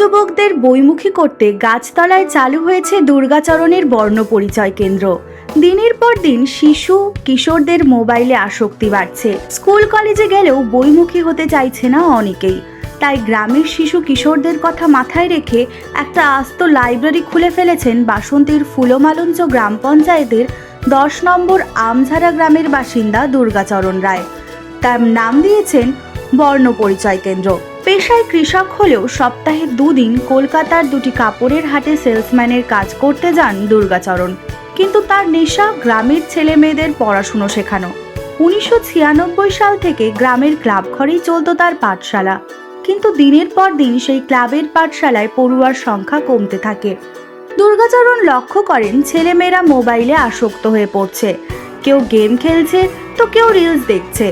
যুবকদের বইমুখী করতে গাছতলায় চালু হয়েছে দুর্গাচরণের বর্ণ পরিচয় কেন্দ্র। দিনের পর দিন শিশু, কিশোরদের মোবাইলে আসক্তি বাড়ছে। স্কুল কলেজে গেলেও বইমুখী হতে চাইছে না অনেকেই। তাই গ্রামের শিশু, কিশোরদের কথা মাথায় রেখে একটা আস্ত লাইব্রেরি খুলে ফেলেছেন বাসন্তীর ফুলমালঞ্চ গ্রাম পঞ্চায়েতের দশ নম্বর আমঝারা গ্রামের বাসিন্দা দুর্গাচরণ রায়। তার নাম দিয়েছেন বর্ণ পরিচয় কেন্দ্র। পেশায় কৃষক হলেও সপ্তাহে দুদিন কলকাতার দুটি কাপড়ের হাটে সেলসম্যানের কাজ করতে যান দুর্গাচরণ। কিন্তু তার নেশা গ্রামের ছেলে মেয়েদের পড়াশুনো শেখানো। উনিশশো ছিয়ানব্বই সাল থেকে গ্রামের ক্লাব ঘরেই চলতো তার পাঠশালা। কিন্তু দিনের পর দিন সেই ক্লাবের পাঠশালায় পড়ুয়ার সংখ্যা কমতে থাকে। দুর্গাচরণ লক্ষ্য করেন ছেলেমেয়েরা মোবাইলে আসক্ত হয়ে পড়ছে। কেউ গেম খেলছে, তো কেউ রিলস দেখছে।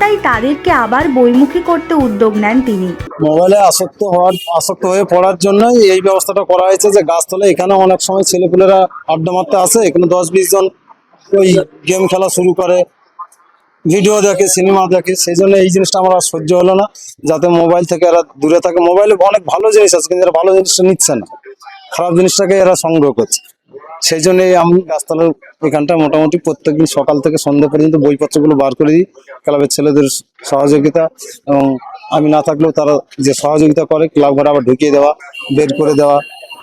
তাই তাদেরকে আবার বইমুখী করতে উদ্যোগ নেন তিনি। মোবাইলে আসক্ত হওয়ার, আসক্ত হয়ে পড়ার জন্যই এই ব্যবস্থাটা করা হয়েছে যে গাছতলা এখানে অনেক সময় ছেলেপুলেরা আড্ডা মারতে আসে। এখানে দশ বিশ জন ওই গেম খেলা শুরু করে, ভিডিও দেখে, সিনেমা দেখে। সেই জন্য এই জিনিসটা আমার সহ্য হলো না, যাতে মোবাইল থেকে এরা দূরে থাকে। মোবাইলে অনেক ভালো জিনিস আছে, কিন্তু এরা ভালো জিনিসটা নিচ্ছে না। খারাপ জিনিসটাকে এরা সংগ্রহ করছে। সেই জন্য আমি গাছতলার এখানটা মোটামুটি প্রত্যেকদিন সকাল থেকে সন্ধ্যা পর্যন্ত বইপত্রগুলো বার করে দিই ক্লাবের ছেলেদের সহযোগিতা এবং আমি না থাকলেও তারা যে সহযোগিতা করে ক্লাব ঘরে আবার ঢুকিয়ে দেওয়া বের করে দেওয়া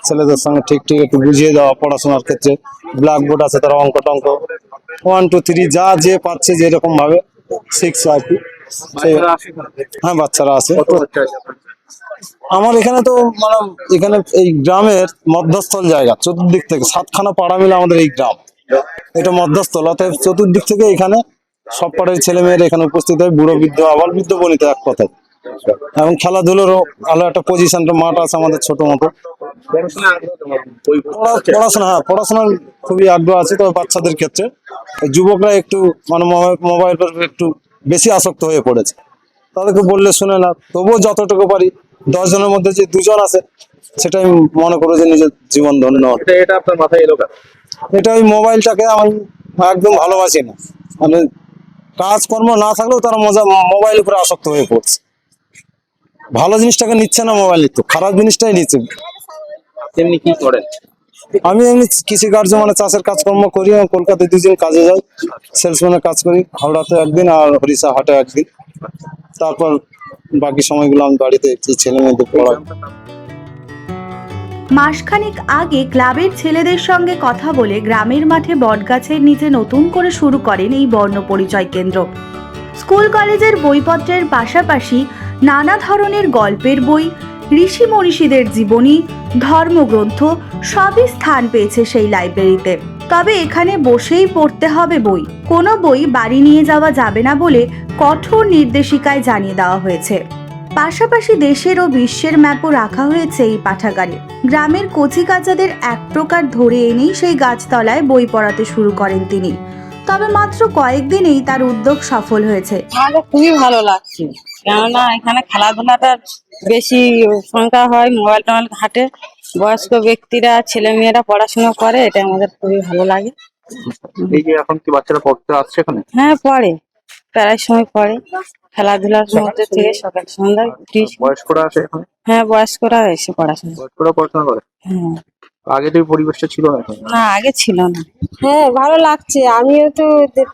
ছেলেদের সঙ্গে ঠিক ঠিক একটু বুঝিয়ে দেওয়া পড়াশোনার ক্ষেত্রে। ব্ল্যাকবোর্ড আছে তারা অঙ্ক টঙ্ক ওয়ান টু থ্রি যা যে পাচ্ছে যেরকম ভাবে শিখছে আর কি। হ্যাঁ বাচ্চারা আছে আমার এখানে তো মানে এখানে এই গ্রামের মধ্যস্থল জায়গা, চতুর্দিক থেকে সাতখানা পাড়া মিলে আমাদের এই গ্রাম। এটা মধ্যস্থল, অতএব চতুর্দিক থেকে এখানে সব পাড়ার ছেলে মেয়েরা এখানে উপস্থিত হয়, বুড়ো বৃদ্ধ, আবার বৃদ্ধ বলিত এক কথায়। এবং খেলাধুলোরও ভালো একটা পজিশন মাঠ আছে আমাদের ছোট মতো। পড়াশোনা হ্যাঁ পড়াশোনার খুবই আগ্রহ আছে, তবে বাচ্চাদের ক্ষেত্রে। যুবকরা একটু মানে মোবাইল একটু বেশি আসক্ত হয়ে পড়েছে। তাদেরকে বললে শুনে না তবুও যতটুকু পারি দশ জনের মধ্যে যে দুজন আছে সেটাই আমি মনে করো যে নিজের জীবন ধন্য। এটা আপনার মাথায় এলো এটা ওই মোবাইলটাকে আমি একদম ভালোবাসি না। মানে কাজকর্ম না থাকলেও তারা মজা মোবাইল উপরে আসক্ত হয়ে পড়ছে। ভালো জিনিসটাকে নিচ্ছে না মোবাইল নিচ্ছে খারাপ জিনিসটাই নিচ্ছে। তেমনি কি করেন? আমি এমনি কৃষি কার্য মানে চাষের কাজকর্ম করি কলকাতায় দুদিন কাজে যাই সেলসম্যানের কাজ করি হাওড়াতে একদিন আর হরিষা হাটে একদিন। তারপর বাকি সময়গুলো আমি বাড়িতে ছেলে মেয়েদের পড়াই মাসখানেক আগে ক্লাবের ছেলেদের সঙ্গে কথা বলে গ্রামের মাঠে বটগাছের নিচে নতুন করে শুরু করেন এই বর্ণ পরিচয় কেন্দ্র। স্কুল কলেজের বইপত্রের পাশাপাশি নানা ধরনের গল্পের বই, ঋষি মনীষীদের জীবনী, ধর্মগ্রন্থ সবই স্থান পেয়েছে সেই লাইব্রেরিতে। তবে এখানে বসেই পড়তে হবে বই। কোনো বই বাড়ি নিয়ে যাওয়া যাবে না বলে কঠোর নির্দেশিকায় জানিয়ে দেওয়া হয়েছে। পাশাপাশি দেশের ও বিশ্বের ম্যাপও রাখা হয়েছে এই পাঠাগারে। গ্রামের কচি কাচাদের এক প্রকার ধরে এনেই সেই গাছতলায় বই পড়াতে শুরু করেন তিনি। তবে মাত্র কয়েকদিনেই তার উদ্যোগ সফল হয়েছে। আমাদের খুবই ভালো লাগছে। কেননা এখানে খেলাধুলাটার বেশি সংখ্যা হয় মোবাইল টোবাইল ঘাটে। বয়স্ক ব্যক্তিরা ছেলে মেয়েরা পড়াশোনা করে এটা আমাদের খুবই ভালো লাগে। এই যে এখন কি বাচ্চারা পড়তে আসছে এখানে? হ্যাঁ পড়ে। প্রায় সময় পড়ে। খেলাধুলার মধ্যে থেকে সকাল সন্ধ্যায় বয়স্করা আসে এখানে? হ্যাঁ বয়স্করা এসে পড়াশোনা বয়স্করা পড়াশোনা করে? হ্যাঁ। আগে তো পরিবেশটা ছিল না। না, আগে ছিল না। হ্যাঁ ভালো লাগছে। আমিও তো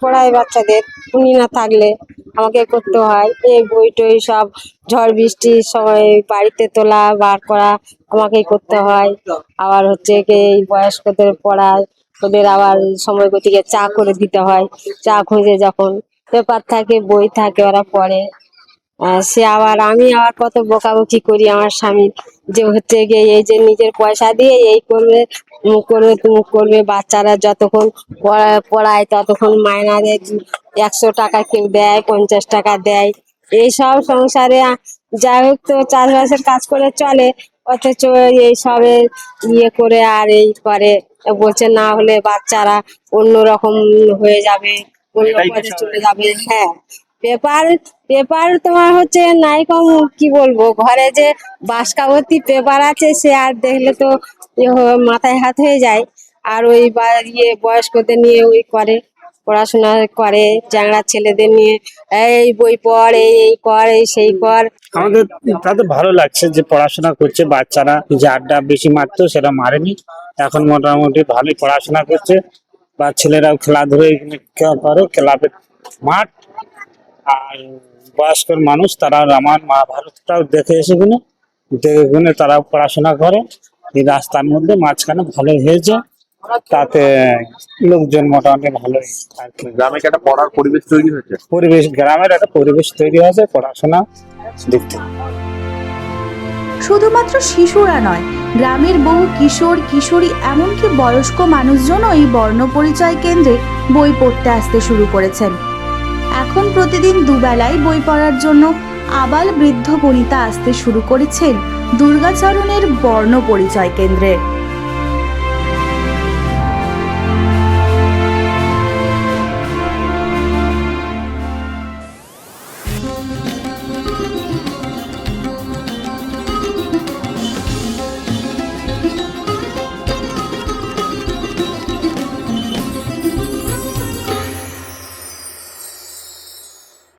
পড়াই বাচ্চাদের, উনি না থাকলে আমাকে করতে হয়। এই বই টই সব, ঝড় বৃষ্টির সময় বাড়িতে তোলা, বার করা আমাকেই করতে হয়। আবার হচ্ছে কি এই বয়স্কদের পড়ায়, ওদের আবার সময় গতিকে চা করে দিতে হয়। চা খুঁজে যখন পেপার থাকে, বই থাকে, ওরা পড়ে। সে আবার আমি আবার কত বকাবকি করি আমার স্বামী। যে হচ্ছে গিয়ে এই যে নিজের পয়সা দিয়ে এই করবে মুখ করবে তুমুক করবে বাচ্চারা যতক্ষণ পড়া- পড়ায় ততক্ষণ মায়না দেয় একশো টাকা কেউ দেয় পঞ্চাশ টাকা দেয়। এইসব সংসারে যাই হোক তো চাষবাসের কাজ করে চলে অথচ এইসবে ইয়ে করে আর এই করে। বলছে না হলে বাচ্চারা অন্যরকম হয়ে যাবে অন্য পথে চলে যাবে হ্যাঁ। পেপার পেপার তোমার হচ্ছে নাই কম, কি বলব, ঘরে যে বাসকাবতী পেপার আছে, সে আর দেখলে তো মাথায় হাত হয়ে যায়। আর ওই বা- ইয়ে বয়স্কদের নিয়ে ওই করে, পড়াশোনা করে, চ্যাংড়া ছেলেদের নিয়ে, এই বই পড়, এই এই কর এই, সেই কর আমাদের, তাদের ভালো লাগছে যে পড়াশোনা করছে, বাচ্চারা যে আড্ডা বেশি মারতো, সেটা মারেনি। এখন মোটামুটি ভালোই পড়াশোনা করছে, বা ছেলেরাও খেলাধুলো করে ক্লাবের মাঠ। আর বয়স্ক মানুষ তারা রামায়ণ মহাভারতটাও দেখে এসে কিনে দেখে কিনে তারা পড়াশোনা করে। এই রাস্তার মধ্যে মাঝখানে ভালোই হয়েছে। তাতে লোকজন মোটামুটি কি। গ্রামে একটা পড়ার পরিবেশ তৈরি হয়েছে? পরিবেশ গ্রামের একটা পরিবেশ তৈরি হয়েছে পড়াশোনা দিক থেকে। শুধুমাত্র শিশুরা নয় গ্রামের বহু কিশোর কিশোরী এমনকি বয়স্ক মানুষজনও এই বর্ণপরিচয় কেন্দ্রে বই পড়তে আসতে শুরু করেছেন। এখন প্রতিদিন দুবেলায় বই পড়ার জন্য আবাল বৃদ্ধ বনিতা আসতে শুরু করেছেন দুর্গাচরণের বর্ণ পরিচয় কেন্দ্রে।